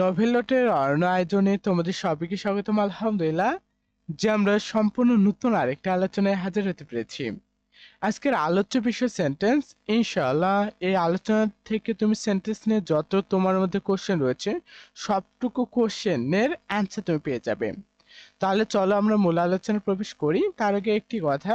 নভেলটের অরণ্য আয়োজনে তোমাদের সবাইকে স্বাগতম, আলহামদুলিল্লাহ। যে আমরা সম্পূর্ণ নতুন আরেকটা আলোচনায় হাজির হতে পেরেছি। আজকের আলোচ্য বিষয় সেন্টেন্স ইনশাআল্লাহ এই আলোচনা থেকে তুমি সেন্টেন্স নিয়ে যত তোমার মধ্যে কোশ্চেন রয়েছে, সবটুকু কোশ্চেনের অ্যান্সার তুমি পেয়ে যাবে। তাহলে চলো আমরা মূল আলোচনায় প্রবেশ করি। তার আগে একটি কথা,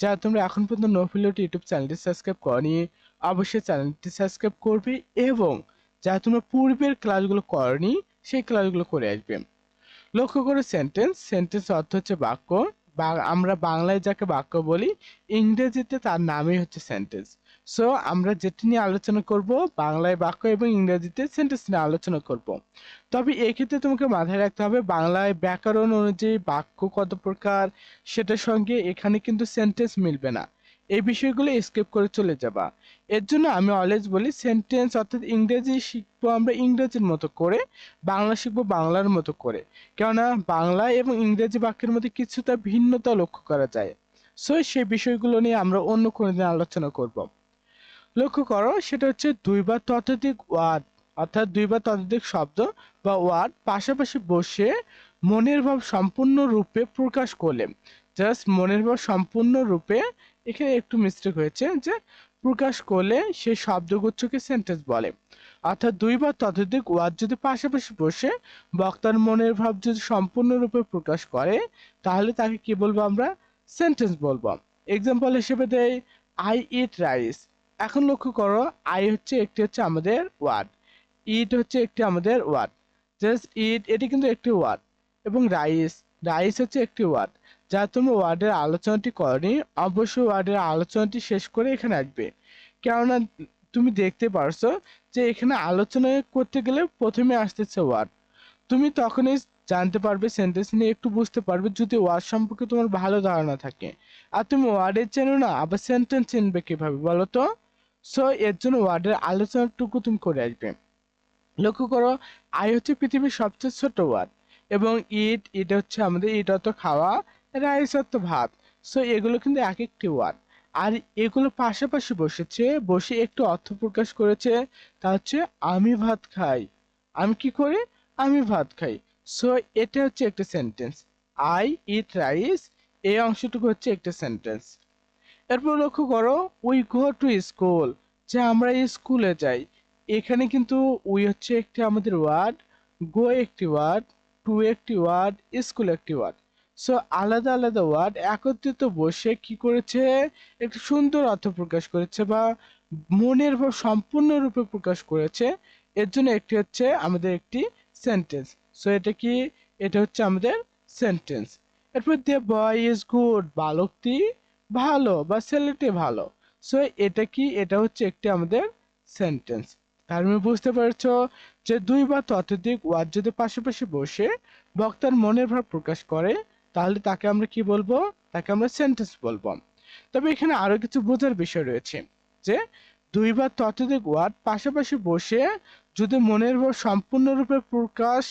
যা তোমরা এখন পর্যন্ত নফিলট ইউটিউব চ্যানেলটি সাবস্ক্রাইব করনি, অবশ্যই চ্যানেলটি সাবস্ক্রাইব করবে এবং যা তোমরা পূর্বের ক্লাসগুলো করনি, সেই ক্লাসগুলো করে আসবে। লক্ষ্য করে সেন্টেন্স সেন্টেন্স অর্থ হচ্ছে বাক্য। বা আমরা বাংলায় যাকে বাক্য বলি, ইংরেজিতে তার নামই হচ্ছে সেন্টেন্স সো আমরা যেটি নিয়ে আলোচনা করব, বাংলায় বাক্য এবং ইংরেজিতে সেন্টেন্স নিয়ে আলোচনা করব। তবে এক্ষেত্রে তোমাকে মাথায় রাখতে হবে, বাংলায় ব্যাকরণ অনুযায়ী বাক্য কত প্রকার, সেটার সঙ্গে এখানে কিন্তু সেন্টেন্স মিলবে না। এই বিষয়গুলো স্কিপ করে চলে যাবা। এর জন্য আমি অলওয়েজ বলি সেন্টেন্স অর্থাৎ ইংরেজি শিখব আমরা ইংরেজির মতো করে, বাংলা শিখব বাংলার মতো করে। কেননা বাংলা এবং ইংরেজি বাক্যের মধ্যে কিছুটা ভিন্নতা লক্ষ্য করা যায়। সো সেই বিষয়গুলো নিয়ে আমরা অন্য কোনো দিন আলোচনা করব। লক্ষ্য করো, সেটা হচ্ছে দুই বা ততোধিক ওয়ার্ড অর্থাৎ দুই বা ততোধিক শব্দ বা ওয়ার্ড পাশাপাশি বসে মনের ভাব সম্পূর্ণ রূপে প্রকাশ করলে। জাস্ট মনের ভাব সম্পূর্ণরূপে এখানে একটু মিস্টেক হয়েছে যে প্রকাশ করলে সেই শব্দগুচ্ছকে সেন্টেন্স বলে। অর্থাৎ দুই বা ততোধিক ওয়ার্ড যদি পাশাপাশি বসে বক্তার মনের ভাব যদি সম্পূর্ণরূপে প্রকাশ করে, তাহলে তাকে কি বলব আমরা? সেন্টেন্স বলব। এক্সাম্পল হিসেবে দেয় আই ইট রাইস এখন লক্ষ্য করো আই হচ্ছে একটি হচ্ছে আমাদের ওয়ার্ড ইট হচ্ছে একটি আমাদের ওয়ার্ড জাস্ট ইট এটি কিন্তু একটি ওয়ার্ড এবং রাইস রাইস হচ্ছে একটি ওয়ার্ড যা তুমি ওয়ার্ডের আলোচনাটি করনি, অবশ্যই ওয়ার্ডের আলোচনাটি শেষ করে এখানে আসবে। কেননা তুমি দেখতে পারছ যে এখানে আলোচনা করতে গেলে প্রথমে আসতেছে ওয়ার্ড। তুমি তখনই জানতে পারবে সেন্টেন্স নিয়ে একটু বুঝতে পারবে যদি ওয়ার্ড সম্পর্কে তোমার ভালো ধারণা থাকে। আর তুমি ওয়ার্ডের চেনো না, আবার সেন্টেন্স চিনবে কীভাবে বলো তো? সো এর জন্য ওয়ার্ডের আলোচনাটুকু তুমি করে আসবে। লক্ষ্য করো, আই হচ্ছে পৃথিবীর সবচেয়ে ছোট ওয়ার্ড এবং ইট, এটা হচ্ছে আমাদের ইট অর্থ খাওয়া রাইস অর্থ ভাত সো এগুলো কিন্তু এক একটি ওয়ার্ড আর এগুলো পাশাপাশি বসেছে, বসে একটু অর্থ প্রকাশ করেছে, তা হচ্ছে, আমি ভাত খাই। আমি কি করি? আমি ভাত খাই। সো এটা হচ্ছে একটা সেন্টেন্স আই ইট রাইস এই অংশটুকু হচ্ছে একটা সেন্টেন্স এরপর লক্ষ্য করো উই গো টু স্কুল যে আমরা স্কুলে যাই। এখানে কিন্তু উই হচ্ছে একটি আমাদের ওয়ার্ড গো একটি ওয়ার্ড টু একটি ওয়ার্ড স্কুল একটি ওয়ার্ড সো আলাদা আলাদা ওয়ার্ড একত্রিত বসে কি করেছে? একটি সুন্দর অর্থ প্রকাশ করেছে বা মনের ভাব সম্পূর্ণরূপে প্রকাশ করেছে। এর জন্য একটি হচ্ছে আমাদের একটি সেন্টেন্স সো এটা কি? এটা হচ্ছে আমাদের সেন্টেন্স এরপর দিয়ে বয় ইজ গুড বালকটি ভালো বা ছেলেটি ভালো। সো এটা কি? এটা হচ্ছে একটি আমাদের সেন্টেন্স তার মানে বুঝতে পারছ যে দুই বা ততোধিক ওয়ার্ড যদি পাশাপাশি বসে বক্তার মনের ভাব প্রকাশ করে তাহলে তাকে আমরা কি বলব? তাকে আমরা সেন্টেন্স বলব। তবে এখানে আরও কিছু বোঝার বিষয় রয়েছে যে দুই বা ততোধিক ওয়ার্ড পাশাপাশি বসে যদি মনের ভাব সম্পূর্ণরূপে প্রকাশ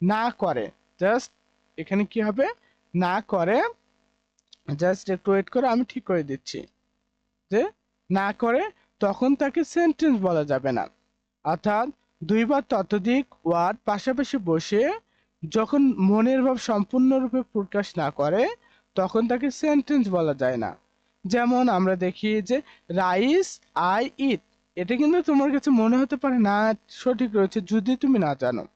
না করে জাস্ট এখানে কি হবে? না করে জাস্ট একটু ওয়েট করে, আমি ঠিক করে দিচ্ছি। যে, না করে, তখন তাকে সেন্টেন্স বলা যাবে না। অর্থাৎ দুই বা ততোধিক ওয়ার্ড পাশাপাশি বসে যখন মনের ভাব সম্পূর্ণরূপে প্রকাশ না করে, তখন তাকে সেন্টেন্স বলা যায় না। যেমন আমরা দেখি যে রাইস আই ইট এটা কিন্তু তোমার কাছে মনে হতে পারে, না, সঠিক রয়েছে যদি তুমি না জানো।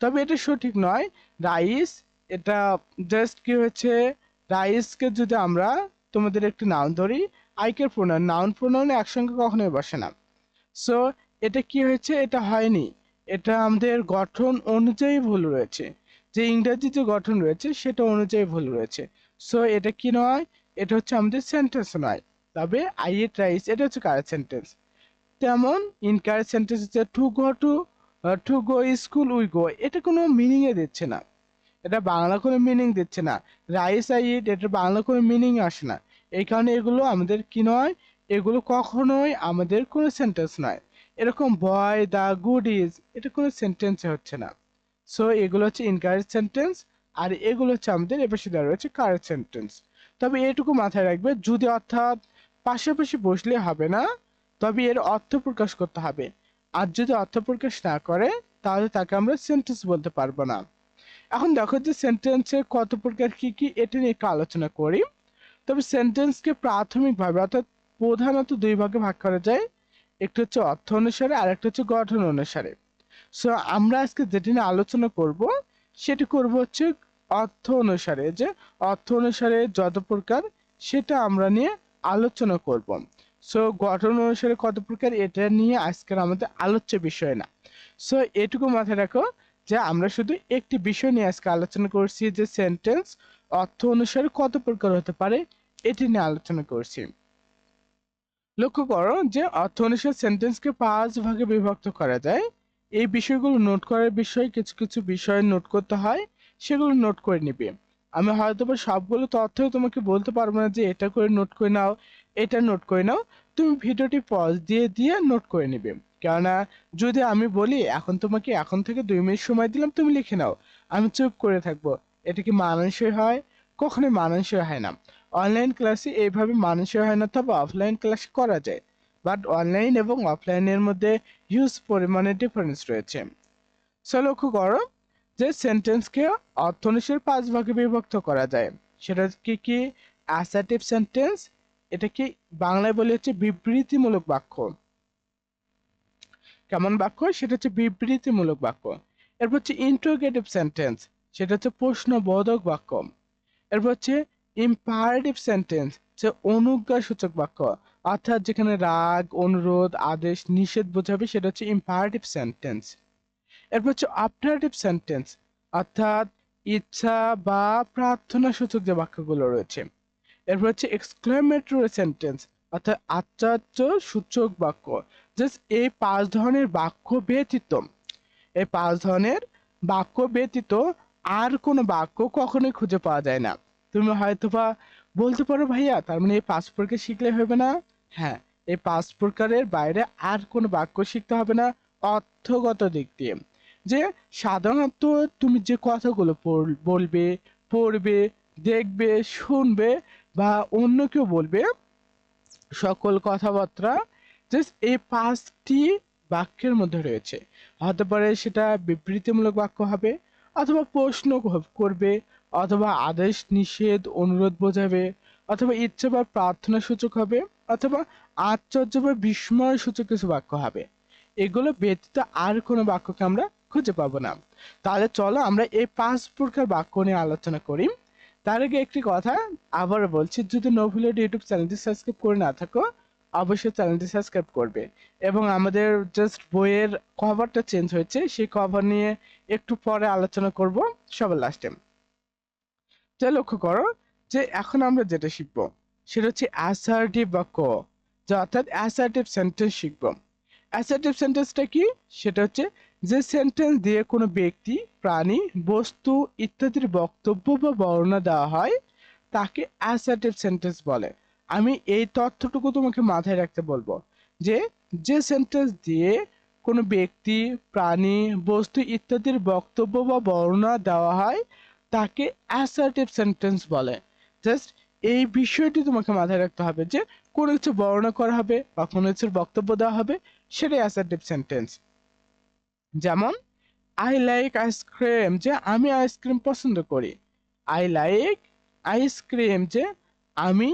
তবে এটা সঠিক নয়। রাইস এটা জাস্ট কি হয়েছে রাইসকে যদি আমরা তোমাদের একটি নাউন ধরি আইকের প্রোনাউন নাউন প্রোনাউন একসঙ্গে কখনোই বসে না। সো এটা কি হয়েছে? এটা হয়নি। এটা আমাদের গঠন অনুযায়ী ভুল রয়েছে। যে ইংরেজি যে গঠন রয়েছে, সেটা অনুযায়ী ভুল রয়েছে। সো এটা কি নয়? এটা হচ্ছে আমাদের সেন্টেন্স নয়। তবে আই ইট রাইস এটা হচ্ছে কারেক্ট সেন্টেন্স তেমন ইনকারেক্ট সেন্টেন্স হচ্ছে to go to to go school we go এটা কোনো মিনিংয়ে দিচ্ছে না। এটা বাংলা কোনো মিনিং দিচ্ছে না। রাইস আই ইট এটা বাংলা কোনো মিনিং আসে না। এই কারণে এগুলো আমাদের কি নয়? এগুলো কখনোই আমাদের কোনো সেন্টেন্স নয়। এরকম বয় দ্য গুড ইজ এটা কোনো সেন্টেন্সে হচ্ছে না। সো এগুলো হচ্ছে ইনকারেক্ট সেন্টেন্স আর এগুলো হচ্ছে আমাদের এ পাশে দেওয়া রয়েছে কারেক্ট সেন্টেন্স তবে এটুকু মাথায় রাখবে, যদি অর্থাৎ পাশাপাশি বসলে হবে না, তবে এর অর্থ প্রকাশ করতে হবে। আর যদি অর্থ প্রকাশ না করে, তাহলে তাকে আমরা সেন্টেন্স বলতে পারব না। এখন দেখো যে সেন্টেন্সের কত প্রকার কি কি, এটা নিয়ে একটু আলোচনা করি। তবে সেন্টেন্সকে প্রাথমিকভাবে, অর্থাৎ প্রধানত দুই ভাগে ভাগ করা যায়। একটা হচ্ছে অর্থ অনুসারে আর একটা হচ্ছে গঠন অনুসারে। সো আমরা আজকে যেটি নিয়ে আলোচনা করব, সেটি করব হচ্ছে অর্থ অনুসারে, যে অর্থ অনুসারে যত প্রকার সেটা আমরা নিয়ে আলোচনা করব। সো গঠন অনুসারে কত প্রকার, এটা নিয়ে আজকের আমাদের আলোচ্য বিষয় না। সো এটুকু মাথায় রাখো যে আমরা শুধু একটি বিষয় নিয়ে আজকে আলোচনা করছি, যে সেন্টেন্স অর্থ অনুসারে কত প্রকার হতে পারে, এটি নিয়ে আলোচনা করছি। লক্ষ্য করো যে অর্থ অনুসারে সেন্টেন্সকে পাঁচ ভাগে বিভক্ত করা যায়। এই বিষয়গুলো নোট করার বিষয়ে কিছু কিছু বিষয় নোট করতে হয়, সেগুলো নোট করে নিবে। আমি হয়তো বা সবগুলো তথ্যই তোমাকে বলতে পারব না যে এটা করে নোট করে নাও, এটা নোট করে নাও। তুমি ভিডিওটি পজ দিয়ে দিয়ে নোট করে নিবে। কেননা যদি আমি বলি, এখন তোমাকে এখন থেকে দুই মিনিট সময় দিলাম, তুমি লিখে নাও। আমি চুপ করে থাকব। এটা কি মানানসই হয়? কখনোই মানানসই হয় না। অনলাইন ক্লাসে এইভাবে মানানসই হয় না, তবে অফলাইন ক্লাস করা যায়। বাট অনলাইন এবং অফলাইনের মধ্যে হিউজ পরিমাণে ডিফারেন্স রয়েছে। সো লক্ষ্য করো যে সেন্টেন্সকে অর্থনীতির পাঁচ ভাগে বিভক্ত করা যায়। সেটা কি কি অ্যাসার্টিভ সেন্টেন্স এটা কি বাংলায় বলে হচ্ছে বিবৃতিমূলক বাক্য। কেমন বাক্য? সেটা হচ্ছে বিবৃতিমূলক বাক্য। এরপর হচ্ছে ইন্ট্রোগেটিভ সেন্টেন্স সেটা হচ্ছে প্রশ্নবোধক বাক্য। এরপর হচ্ছে ইম্পারেটিভ সেন্টেন্স যে অনুজ্ঞাসূচক বাক্য। অর্থাৎ যেখানে রাগ, অনুরোধ, আদেশ, নিষেধ বোঝাবে, সেটা হচ্ছে ইম্পারেটিভ সেন্টেন্স এরপর হচ্ছে অপারেটিভ সেন্টেন্স অর্থাৎ ইচ্ছা বা প্রার্থনা সূচক যে বাক্যগুলো রয়েছে। এরপর হচ্ছে এক্সক্লেমেটরি সেন্টেন্স অর্থাৎ আচার্য সূচক বাক্য। জাস্ট এই পাঁচ ধরনের বাক্য ব্যতীত। এই পাঁচ ধরনের বাক্য ব্যতীত আর কোনো বাক্য কখনোই খুঁজে পাওয়া যায় না। তুমি হয়তো বা বলতে পারো, ভাইয়া, তার মানে এই পাঁচ প্রকার শিখলে হবে না? হ্যাঁ এই পাঁচ প্রকারের বাইরে আর কোনো বাক্য শিখতে হবে না অর্থগত দিক দিয়ে। যে সাধারণত তুমি যে কথাগুলো বলবে, পড়বে, দেখবে, শুনবে বা অন্য কেউ বলবে, সকল কথাবার্তা জাস্ট এই পাঁচটি বাক্যের মধ্যে রয়েছে। হতে পারে সেটা বিবৃতিমূলক বাক্য হবে অথবা প্রশ্ন করবে অথবা আদেশ, নিষেধ, অনুরোধ বোঝাবে অথবা ইচ্ছে বা প্রার্থনা সূচক হবে। অথবা আশ্চর্য বা বিস্ময় সূচক কিছু বাক্য হবে। এগুলো ব্যতীত আর কোনো বাক্যকে আমরা খুঁজে পাবো না। তাহলে চলো আমরা এই পাঁচ প্রকার বাক্য নিয়ে আলোচনা করি। তার আগে একটি কথা আবার বলছি, যদি নোভেলের ইউটিউব চ্যানেলটি সাবস্ক্রাইব করে না থাকো, অবশ্যই চ্যানেলটি সাবস্ক্রাইব করবে এবং আমাদের জাস্ট বইয়ের কভারটা চেঞ্জ হয়েছে, সেই কভার নিয়ে একটু পরে আলোচনা করব সবার লাস্টে যা লক্ষ্য করো যে এখন আমরা যেটা শিখব সেটা হচ্ছে অ্যাসার্টিভ বাক্য যা অর্থাৎ অ্যাসার্টিভ সেন্টেন্স শিখব। অ্যাসার্টিভ সেন্টেন্সটা কি? সেটা হচ্ছে যে সেন্টেন্স দিয়ে কোনো ব্যক্তি, প্রাণী, বস্তু ইত্যাদির বক্তব্য বা বর্ণনা দেওয়া হয়, তাকে অ্যাসার্টিভ সেন্টেন্স বলে। আমি এই তথ্যটুকু তোমাকে মাথায় রাখতে বলব যে যে সেন্টেন্স দিয়ে কোনো ব্যক্তি, প্রাণী, বস্তু ইত্যাদির বক্তব্য বা বর্ণনা দেওয়া হয়, তাকে অ্যাসার্টিভ সেন্টেন্স বলে। জাস্ট এই বিষয়টি তোমাকে মাথায় রাখতে হবে যে কোনো কিছু বর্ণনা করা হবে বা কোনো কিছুর বক্তব্য দেওয়া হবে, সেটাই অ্যাসার্টিভ সেন্টেন্স যেমন আই লাইক আইসক্রিম যে আমি আইসক্রিম পছন্দ করি। আই লাইক আইসক্রিম যে আমি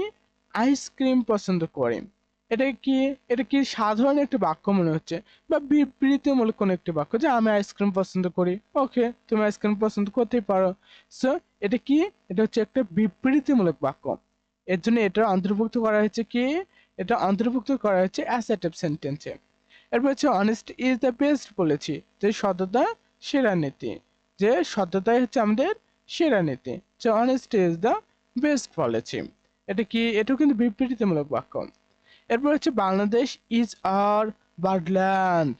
আইসক্রিম পছন্দ করি। এটা কি এটা কি সাধারণ একটি বাক্য মনে হচ্ছে? বা বিবৃতিমূলক কোনো একটি বাক্য? যে আমি আইসক্রিম পছন্দ করি। ওকে তুমি আইসক্রিম পছন্দ করতেই পারো। সো এটা কি? এটা হচ্ছে একটা বিবৃতিমূলক বাক্য। এর জন্য এটা অন্তর্ভুক্ত করা হয়েছে কি? এটা অন্তর্ভুক্ত করা হয়েছে অ্যাসেটিভ সেন্টেন্সে এরপর হচ্ছে অনেস্ট ইজ দ্য বেস্ট বলেছি। যে সততা, সেরা নীতি। যে সততাই হচ্ছে আমাদের সেরা নীতি। যে অনেস্ট ইজ দ্য বেস্ট বলেছি। এটা কি? এটাও কিন্তু বিবৃতিমূলক বাক্য। এরপর হচ্ছে বাংলাদেশ ইজ আর বার্ডল্যান্ড,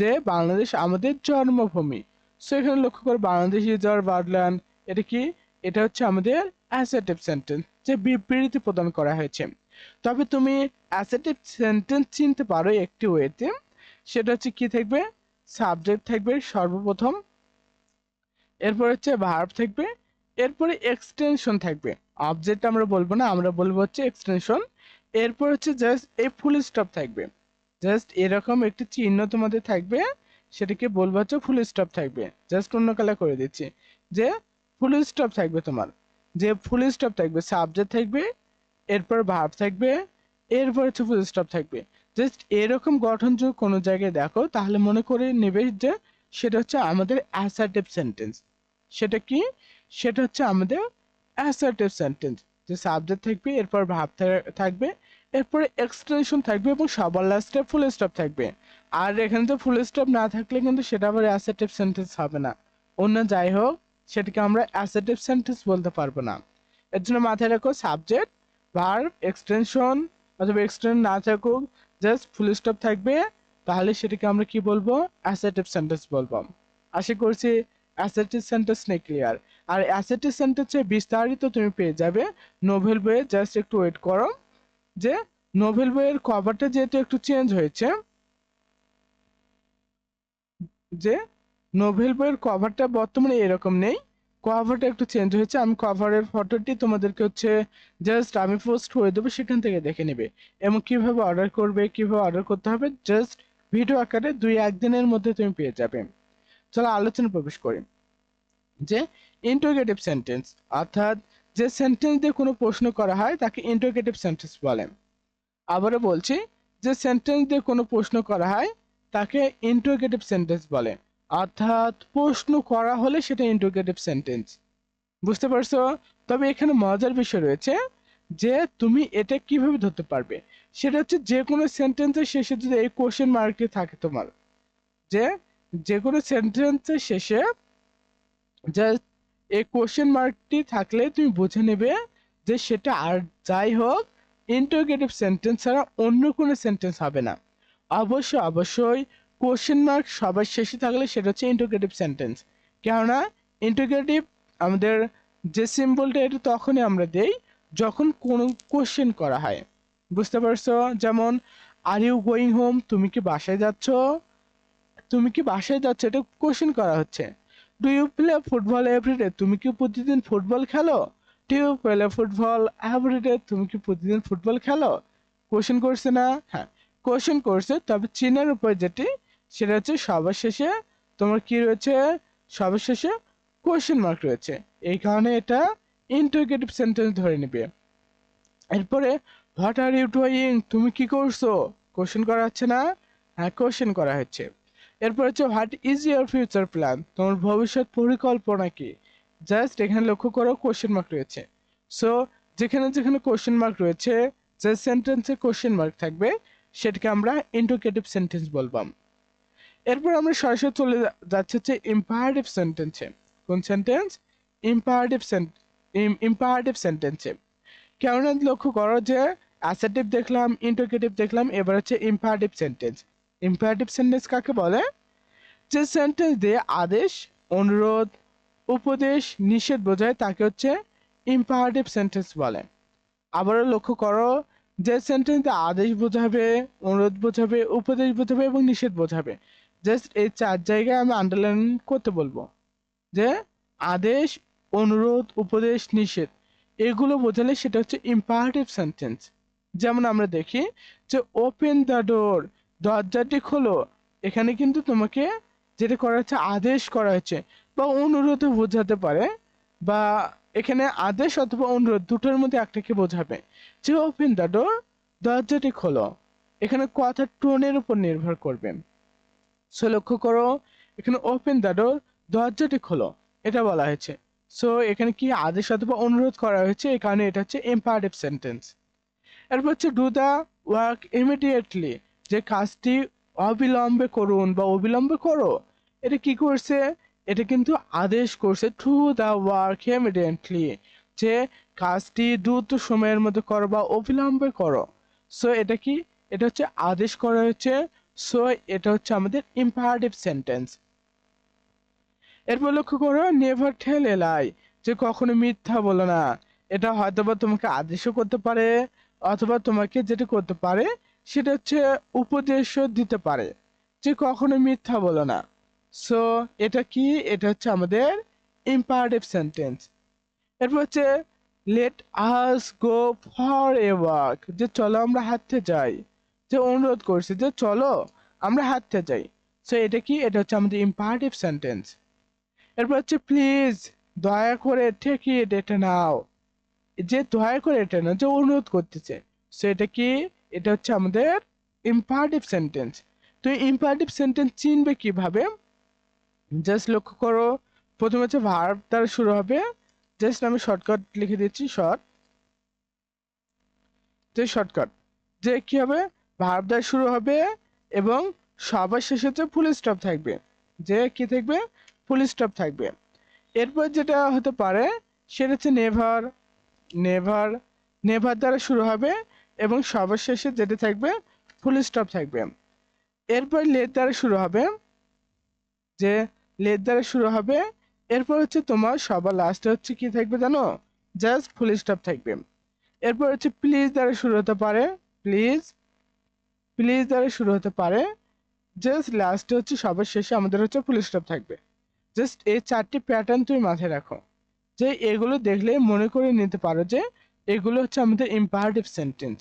যে বাংলাদেশ আমাদের জন্মভূমি। সো এখানে লক্ষ্য করে, বাংলাদেশ ইজ আর বার্ডল্যান্ড, এটা কি? এটা হচ্ছে আমাদের অ্যাসেটিভ সেন্টেন্স যে বিবৃতি প্রদান করা হয়েছে। তবে তুমি অ্যাসেটিভ সেন্টেন্স চিনতে পারো একটি ওয়েতে, সেটা হচ্ছে কি থাকবে? সাবজেক্ট থাকবে সর্বপ্রথম, এরপর হচ্ছে ভার্ব থাকবে, এরপরে এক্সটেনশন থাকবে। অবজেক্ট আমরা বলব না, আমরা বলব হচ্ছে এক্সটেনশন এরপর হচ্ছে জাস্ট এই ফুল স্টপ থাকবে। জাস্ট এরকম একটি চিহ্ন তোমাদের থাকবে, সেটাকে বলব হচ্ছে ফুল স্টপ থাকবে। জাস্ট অন্য কালার করে দিচ্ছি। যে ফুল স্টপ থাকবে তোমার। যে ফুল স্টপ থাকবে সাবজেক্ট থাকবে, এরপর ভার্ব থাকবে, এরপর হচ্ছে ফুল স্টপ থাকবে। জাস্ট এরকম গঠন যদি কোনো জায়গায় দেখো, তাহলে মনে করে নেবে যে সেটা হচ্ছে আমাদের অ্যাসার্টিভ সেন্টেন্স সেটা কি? সেটা হচ্ছে আমাদের অ্যাসার্টিভ সেন্টেন্স যে সাবজেক্ট থাকবে, এরপর ভাব থাকবে, এরপরে এক্সটেনশন থাকবে এবং সবার লাস্টে ফুল স্টপ থাকবে। আর এখানে তো ফুল স্টপ না থাকলে কিন্তু সেটা আবার অ্যাসার্টিভ সেন্টেন্স হবে না। অন্য যাই হোক, সেটাকে আমরা অ্যাসার্টিভ সেন্টেন্স বলতে পারব না। এর জন্য মাথায় রাখো সাবজেক্ট ভার্ব এক্সটেনশন অথবা এক্সটেন্ড না থাকুক জাস্ট ফুল স্টপ থাকবে, তাহলে সেটাকে আমরা কি বলব? অ্যাসার্টিভ সেন্টেন্স বলব। আশা করছি অ্যাসার্টিভ সেন্টেন্স নেই ক্লিয়ার আর সেন্টেন্সে বিস্তারিত তুমি পেয়ে যাবে নোভেল বইয়ে জাস্ট একটু ওয়েট করো, যে নোভেল বইয়ের কভারটা যেহেতু একটু চেঞ্জ হয়েছে, যে নোভেল বইয়ের কভারটা বর্তমানে এরকম নেই কভারটা একটু চেঞ্জ হয়েছে, আমি কভারের ফটোটি তোমাদেরকে হচ্ছে জাস্ট আমি পোস্ট করে দেবো, সেখান থেকে দেখে নেবে, এবং কীভাবে অর্ডার করবে, কীভাবে অর্ডার করতে হবে জাস্ট ভিডিও আকারে দুই একদিনের মধ্যে তুমি পেয়ে যাবে। চলো আলোচনা প্রবেশ করি, যে ইন্টোগেটিভ সেন্টেন্স অর্থাৎ যে সেন্টেন্স দিয়ে কোনো প্রশ্ন করা হয়, তাকে ইন্টোগেটিভ সেন্টেন্স বলে। আবারও বলছি, যে সেন্টেন্স দিয়ে কোনো প্রশ্ন করা হয়, তাকে ইন্টোগেটিভ সেন্টেন্স বলে। অর্থাৎ প্রশ্ন করা হলে সেটা ইন্টোগেটিভ সেন্টেন্স বুঝতে পারছ? তবে এখানে মজার বিষয় রয়েছে যে তুমি এটা কীভাবে ধরতে পারবে? সেটা হচ্ছে যে কোনো সেন্টেন্সের শেষে যদি এই কোশ্চেন মার্কটি থাকে তোমার, যে যে কোনো সেন্টেন্সের শেষে জাস্ট এই কোশ্চেন মার্কটি থাকলে তুমি বুঝে নেবে যে সেটা আর যাই হোক ইন্টারোগেটিভ সেন্টেন্স ছাড়া অন্য কোনো সেন্টেন্স হবে না। অবশ্য অবশ্যই কোশ্চেন মার্ক সবার শেষে থাকলে সেটা হচ্ছে ইন্টারোগেটিভ সেন্টেন্স কেননা ইন্টারোগেটিভ আমাদের যে সিম্বলটা এটা তখনই আমরা দেই যখন কোনো কোশ্চেন করা হয়। বুঝতে পারছ? যেমন আর ইউ গোয়িং হোম তুমি কি বাসায় যাচ্ছ? তুমি কি বাসায় যাচ্ছ? এটা কোশ্চেন করা হচ্ছে। Do you play football everyday তুমি কি প্রতিদিন ফুটবল খেলো? Do you play football everyday তুমি কি প্রতিদিন ফুটবল খেলো? কোশ্চেন করছে না? হ্যাঁ। কোশ্চেন করছে, তবে চিনের উপর যেটি, সেটা হচ্ছে সবার শেষে তোমার কি রয়েছে? সবার শেষে কোশ্চেন মার্ক রয়েছে। এই কারণে এটা ইন্টারগেটিভ সেন্টেন্স ধরে নেবে। এরপরে হোয়াট আর ইউ ডুইং তুমি কি করছ? কোশ্চেন করা হচ্ছে না? হ্যাঁ কোশ্চেন করা হচ্ছে। এরপর হচ্ছে what is your future plan তোমার ভবিষ্যৎ পরিকল্পনা কি? জাস্ট এখানে লক্ষ্য করো কোশ্চেন মার্ক রয়েছে। সো যেখানে যেখানে কোশ্চেন মার্ক রয়েছে, যে সেন্টেন্সে কোশ্চেন মার্ক থাকবে, সেটাকে আমরা ইন্টোকেটিভ সেন্টেন্স বলবাম এরপর আমরা সরাসরি চলে যাচ্ছে হচ্ছে ইম্পারেটিভ সেন্টেন্সে কোন সেন্টেন্স ইম্পারেটিভ ইম্পারেটিভ সেন্টেন্সে কেননা লক্ষ্য করো যে অ্যাসেটিভ দেখলাম ইন্টোকেটিভ দেখলাম, এবার হচ্ছে ইম্পারেটিভ সেন্টেন্স ইম্পারেটিভ সেন্টেন্স কাকে বলে? যে সেন্টেন্স দিয়ে আদেশ, অনুরোধ, উপদেশ, নিষেধ বোঝায়, তাকে হচ্ছে ইম্পারেটিভ সেন্টেন্স বলে। আবারও লক্ষ্য করো, যে সেন্টেন্স আদেশ বোঝাবে, অনুরোধ বোঝাবে, উপদেশ বোঝাবে এবং নিষেধ বোঝাবে। জাস্ট এই চার জায়গায় আমি আন্ডারলাইন করতে বলব। যে আদেশ, অনুরোধ, উপদেশ, নিষেধ, এগুলো বোঝালে সেটা হচ্ছে ইম্পারেটিভ সেন্টেন্স যেমন আমরা দেখি যে ওপেন দ্য ডোর দরজাটি খোলো এখানে কিন্তু তোমাকে যেটা করা হচ্ছে, আদেশ করা হচ্ছে বা অনুরোধও বোঝাতে পারে বা এখানে আদেশ অথবা অনুরোধ দুটোর মধ্যে একটাকে বোঝাবে। যে ওপেন দ্য ডোর দরজাটি খোলো। এখানে কথার টোনের উপর নির্ভর করবে। সো লক্ষ্য করো, এখানে ওপেন দ্য ডোর দরজাটি খোলো। এটা বলা হয়েছে। সো এখানে কি আদেশ অথবা অনুরোধ করা হয়েছে? এই কারণে এটা হচ্ছে ইম্পারেটিভ সেন্টেন্স এরপর হচ্ছে ডু দ্য ওয়ার্ক ইমিডিয়েটলি যে কাজটি অবিলম্বে করুন বা অবিলম্বে করো, এটা কি করছে? এটা কিন্তু আদেশ করছে টু দ্য ওয়ার্ক ইমিডিয়েটলি যে কাজটি দ্রুত সময়ের মধ্যে করো বা অবিলম্বে করো। সো এটা কি? এটা হচ্ছে আদেশ করা হয়েছে। সো এটা হচ্ছে আমাদের ইম্পারেটিভ সেন্টেন্স এরপর লক্ষ্য করো নেভার টেল এলাই যে কখনো মিথ্যা বলো না। এটা হয়তোবা তোমাকে আদেশও করতে পারে, অথবা তোমাকে যেটা করতে পারে সেটা হচ্ছে উপদেশও দিতে পারে যে কখনো মিথ্যা বলো না। সো এটা কি? এটা হচ্ছে আমাদের ইম্পারেটিভ সেন্টেন্স এরপর হচ্ছে let us go for a work যে চলো আমরা হাঁটতে যাই। যে অনুরোধ করছে যে চলো আমরা হাঁটতে যাই। সো এটা কি? এটা হচ্ছে আমাদের ইম্পারেটিভ সেন্টেন্স এরপর হচ্ছে প্লিজ দয়া করে ঠেকি এটা নাও। যে দয়া করে এটা না যে অনুরোধ করতেছে। সো এটা কি? এটা হচ্ছে আমাদের ইম্পারেটিভ সেন্টেন্স তো এই ইম্পারেটিভ সেন্টেন্স চিনবে কীভাবে? জাস্ট লক্ষ্য করো। প্রথমে হচ্ছে ভার্ব দ্বারা শুরু হবে। জাস্ট আমি শর্টকাট লিখে দিচ্ছি শর্ট যে শর্টকাট যে কি হবে? ভার্ব দ্বারা শুরু হবে এবং সবার শেষে হচ্ছে ফুল স্টপ থাকবে। যে কি থাকবে? ফুল স্টপ থাকবে। এরপর যেটা হতে পারে, সেটা হচ্ছে নেভার নেভার নেভার দ্বারা শুরু হবে। এবং সবার শেষে যেটা থাকবে ফুল স্টপ থাকবে। এরপর লেট দ্বারা শুরু হবে, যে লেট দ্বারা শুরু হবে, এরপর হচ্ছে তোমার সবার লাস্টে হচ্ছে কি থাকবে জানো? জাস্ট ফুল স্টপ থাকবে। এরপর হচ্ছে প্লিজ দ্বারা শুরু হতে পারে প্লিজ প্লিজ দ্বারা শুরু হতে পারে জাস্ট লাস্টে হচ্ছে সবার শেষে আমাদের হচ্ছে ফুল স্টপ থাকবে। জাস্ট এই চারটি প্যাটার্ন তুমি মাথায় রাখো। যে এগুলো দেখলে মনে করে নিতে পারো যে এগুলো হচ্ছে আমাদের ইম্পারেটিভ সেন্টেন্স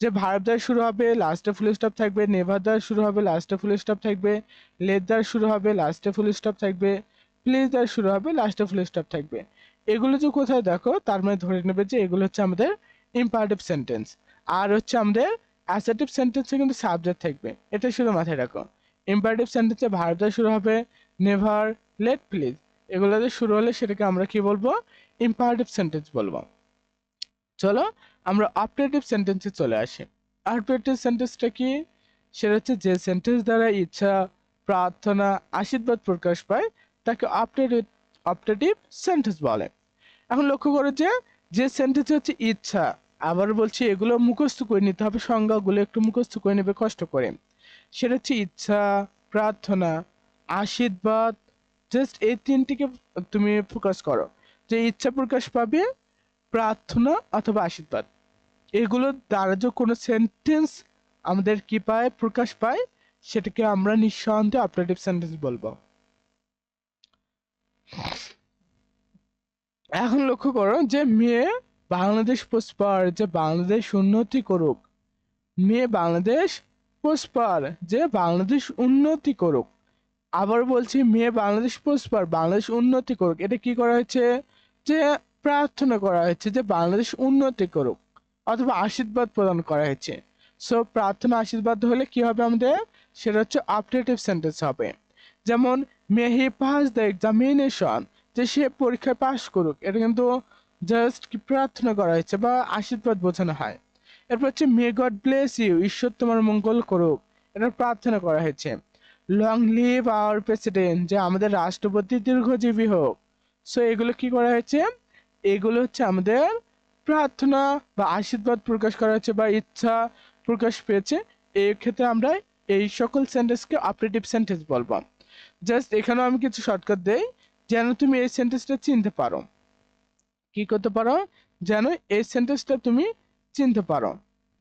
যে ভার্ব দ্বারা শুরু হবে লাস্টে ফুল স্টপ থাকবে নেভার দ্বারা শুরু হবে লাস্টে ফুল স্টপ থাকবে লেট দ্বারা শুরু হবে লাস্টে ফুল স্টপ থাকবে প্লিজ দ্বারা শুরু হবে লাস্টে ফুল স্টপ থাকবে। এগুলো যে কোথায় দেখো, তার মানে ধরে নেবে যে এগুলো হচ্ছে আমাদের ইম্পারেটিভ সেন্টেন্স আর হচ্ছে আমাদের অ্যাসেটিভ সেন্টেন্সে কিন্তু সাবজেক্ট থাকবে। এটা শুধু মাথায় রাখো। ইম্পারেটিভ সেন্টেন্সে ভার্ব দ্বারা শুরু হবে নেভার লেট প্লিজ এগুলো দিয়ে শুরু হলে সেটাকে আমরা কি বলব? ইম্পারেটিভ সেন্টেন্স বলব। চলো আমরা অপারেটিভ সেন্টেন্সে চলে আসি। অপারেটিভ সেন্টেন্সটা কি? সেটা হচ্ছে যে সেন্টেন্স দ্বারা ইচ্ছা, প্রার্থনা, আশীর্বাদ প্রকাশ পায়, তাকে অপারেটিভ অপারেটিভ সেন্টেন্স বলে। এখন লক্ষ্য করো যে যে সেন্টেন্স হচ্ছে ইচ্ছা, আবার বলছি এগুলো মুখস্থ করে নিতে হবে, সংজ্ঞাগুলো একটু মুখস্থ করে নেবে, কষ্ট করে। সেটা হচ্ছে ইচ্ছা, প্রার্থনা, আশীর্বাদ জাস্ট এই তিনটিকে তুমি ফোকাস করো। যে ইচ্ছা প্রকাশ পাবে প্রার্থনা অথবা আশীর্বাদ। এগুলোর দ্বারা যে কোনো সেন্টেন্স আমাদের কি পায়, প্রকাশ পায়, সেটাকে আমরা নিঃসন্দেহে অপারেটিভ সেন্টেন্স বলব। এখন লক্ষ্য করো যে মেয়ে বাংলাদেশ পুষ্পার যে বাংলাদেশ উন্নতি করুক। মেয়ে বাংলাদেশ পুষ্পার যে বাংলাদেশ উন্নতি করুক। আবার বলছি, মেয়ে বাংলাদেশ পুষ্পার বাংলাদেশ উন্নতি করুক। এটা কি করা হয়েছে? যে প্রার্থনা করা হয়েছে যে বাংলাদেশ উন্নতি করুক, অথবা আশীর্বাদ প্রদান করা হয়েছে। সো প্রার্থনা আশীর্বাদ হলে কি হবে আমাদের? সেটা হচ্ছে অপারেটিভ সেন্টেন্স হবে। যেমন may he pass the examination যে সে পরীক্ষায় পাশ করুক, এটা কিন্তু জাস্ট কি প্রার্থনা করা হয়েছে বা আশীর্বাদ বোঝানো হয়। এরপর হচ্ছে মে গড ব্লেস ইউ ঈশ্বর তোমার মঙ্গল করুক, এটা প্রার্থনা করা হয়েছে। লং লিভ আওয়ার প্রেসিডেন্ট যে আমাদের রাষ্ট্রপতি দীর্ঘজীবী হোক। সো এগুলো কি করা হয়েছে? এগুলো হচ্ছে আমাদের প্রার্থনা বা আশীর্বাদ প্রকাশ করা হয়েছে বা ইচ্ছা প্রকাশ পেয়েছে। এই ক্ষেত্রে আমরা এই সকল সেন্টেন্সকে অপারেটিভ সেন্টেন্স বলব। জাস্ট এখানেও আমি কিছু শর্টকাট দেই। যেন তুমি এই সেন্টেন্সটা চিনতে পারো। কি করতে পারো? যেন এই সেন্টেন্সটা তুমি চিনতে পারো।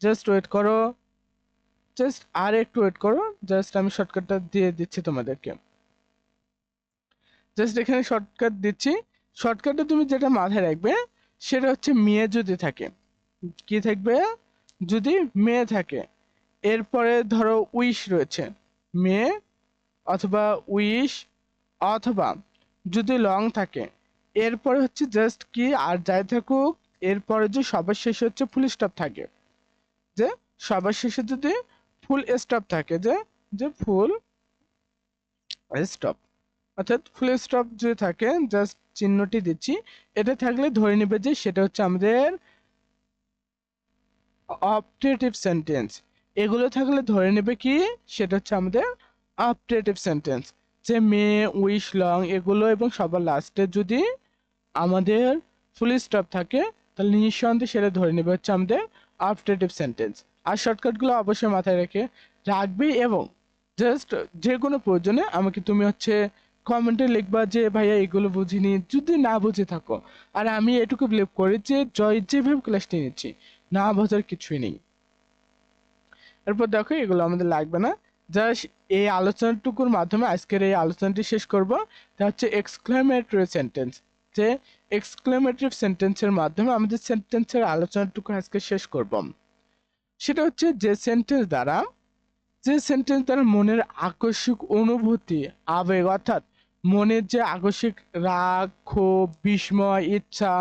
জাস্ট ওয়েট করো। জাস্ট আর একটু ওয়েট করো। জাস্ট আমি শর্টকাটটা দিয়ে দিচ্ছি তোমাদেরকে। জাস্ট এখানে শর্টকাট দিচ্ছি। শর্টকাটে তুমি যেটা মাথায় রাখবে, সেটা হচ্ছে মেয়ে যদি থাকে। কি থাকবে? যদি মেয়ে থাকে। এরপরে ধরো উইশ রয়েছে। মেয়ে অথবা উইশ অথবা যদি লং থাকে। এরপরে হচ্ছে জাস্ট কি? আর যাই থাকুক, এরপরে যে সবার শেষে হচ্ছে ফুল স্টপ থাকে। যে সবার শেষে যদি ফুল স্টপ থাকে, যে যে ফুল স্টপ অর্থাৎ ফুল স্টপ যদি থাকে জাস্ট চিহ্নটি দিচ্ছি। এটা থাকলে ধরে নেবে যে সেটা হচ্ছে আমাদের অপটেটিভ সেন্টেন্স এগুলো থাকলে ধরে নেবে কি? সেটা হচ্ছে আমাদের অপটেটিভ সেন্টেন্স যে মে উইশ লং এগুলো এবং সবার লাস্টে যদি আমাদের ফুল স্টপ থাকে, তাহলে নিঃসন্দেহে সেটা ধরে নেবে হচ্ছে আমাদের অপটেটিভ সেন্টেন্স আর শর্টকাটগুলো অবশ্যই মাথায় রেখে রাখবে এবং জাস্ট যে কোনো প্রয়োজনে আমাকে তুমি হচ্ছে কমেন্টে লিখবা যে, ভাইয়া, এগুলো বুঝিনি। যদি না বুঝে থাকো। আর আমি এটুকু বিলিভ করি যে, জয় যেভাবে ক্লাসটি নিচ্ছি, না বোঝার কিছুই নেই। এরপর দেখো, এগুলো আমাদের লাগবে না। জাস্ট এই আলোচনাটুকুর মাধ্যমে আজকের এই আলোচনাটি শেষ করব। তা হচ্ছে এক্সক্লেমেটরি সেন্টেন্স যে এক্সক্লেমেটরি সেন্টেন্সের মাধ্যমে আমাদের সেন্টেন্সের আলোচনাটুকু আজকে শেষ করব। সেটা হচ্ছে যে সেন্টেন্স দ্বারা, যে সেন্টেন্স দ্বারা মনের আকস্মিক অনুভূতি, আবেগ অর্থাৎ মনের যে আকস্মিক রাগ, ক্ষোভ, বিস্ময়, ইচ্ছা,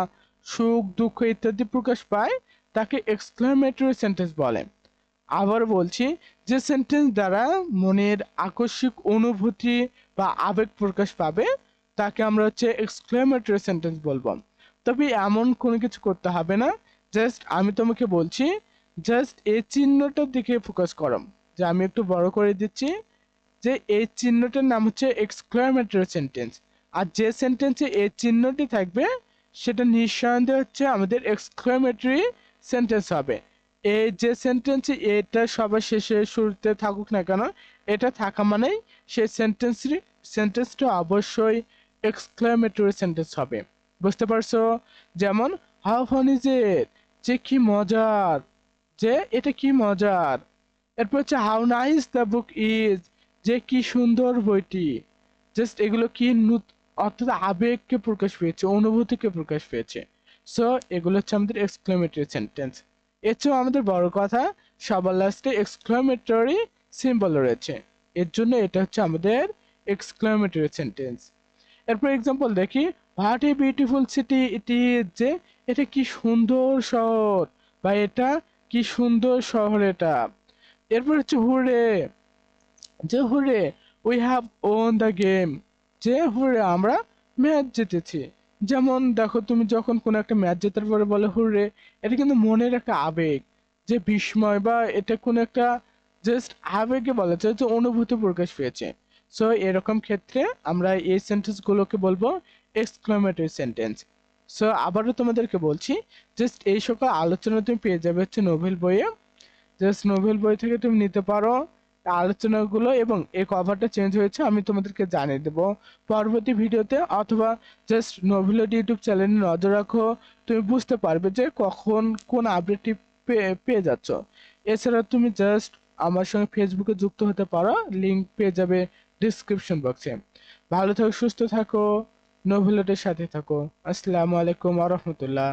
সুখ, দুঃখ ইত্যাদি প্রকাশ পায়, তাকে এক্সক্লামেটরি সেন্টেন্স বলে। আবার বলছি যে সেন্টেন্স দ্বারা মনের আকস্মিক অনুভূতি বা আবেগ প্রকাশ পাবে, তাকে আমরা হচ্ছে এক্সক্লেমেটরি সেন্টেন্স বলব। তবে এমন কোনো কিছু করতে হবে না জাস্ট আমি তোমাকে বলছি জাস্ট এই চিহ্নটার দিকে ফোকাস করো, যে আমি একটু বড় করে দিচ্ছি যে এই চিহ্নটার নাম হচ্ছে এক্সক্লেমেটরি সেন্টেন্স আর যে সেন্টেন্সে এই চিহ্নটি থাকবে, সেটা নিঃসন্দেহে হচ্ছে আমাদের এক্সক্লেমেটরি সেন্টেন্স হবে। এই যে সেন্টেন্স এটা সবার শেষে শুরুতে থাকুক না কেন, এটা থাকা মানেই সেই সেন্টেন্সটি সেন্টেন্সটা অবশ্যই এক্সক্লেমেটরি সেন্টেন্স হবে। বুঝতে পারছ? যেমন হাউ ফান ইজ ইট যে কি মজার। যে, এটা কি মজার? এরপর হচ্ছে, how nice the book is. যে কি সুন্দর বইটি। জাস্ট এগুলো কি অর্থাৎ আবেগকে প্রকাশ পেয়েছে, অনুভূতিকে প্রকাশ পেয়েছে। সো এগুলো হচ্ছে আমাদের এক্সক্লেমেটরি সেন্টেন্স এর চেয়েও আমাদের বড় কথা, সবার লাস্টে এক্সক্লেমেটরি সিম্বল রয়েছে। এর জন্য এটা হচ্ছে আমাদের এক্সক্লেমেটরি সেন্টেন্স এরপর এক্সাম্পল দেখি। What a beautiful city it যে এটা কি সুন্দর শহর, বা এটা কি সুন্দর শহর এটা। এরপর হচ্ছে হুরে যে hurray we have won the game যে হুরে, আমরা ম্যাচ জিতেছি। যেমন দেখো, তুমি যখন কোনো একটা ম্যাচ জেতার পরে বলে হুররে এটা কিন্তু মনের একটা আবেগ। যে বিস্ময় বা এটা কোনো একটা জাস্ট আবেগে বলা যায় যে অনুভূতি প্রকাশ পেয়েছে। সো এরকম ক্ষেত্রে আমরা এই সেন্টেন্সগুলোকে বলব এক্সক্লামেটরি সেন্টেন্স সো আবারও তোমাদেরকে বলছি জাস্ট এই সকল আলোচনা তুমি পেয়ে যাবে হচ্ছে নোভেল বইয়ে। জাস্ট নোভেল বই থেকে তুমি নিতে পারো। আলোচনাগুলো এবং এই কভারটা চেঞ্জ হয়েছে, আমি তোমাদেরকে জানিয়ে দেব। পরবর্তী ভিডিওতে অথবা জাস্ট নোভেলের ইউটিউব চ্যানেলে নজর রাখো, তুমি বুঝতে পারবে যে কখন কোন আপডেটটি পেয়ে যাচ্ছ। এছাড়া তুমি জাস্ট আমার সঙ্গে ফেসবুকে যুক্ত হতে পারো লিংক পেয়ে যাবে ডিসক্রিপশন বক্সে ভালো থাকো, সুস্থ থাকো নোভেলেটের সাথে থাকো। আসসালামু আলাইকুম আ রহমতুল্লাহ।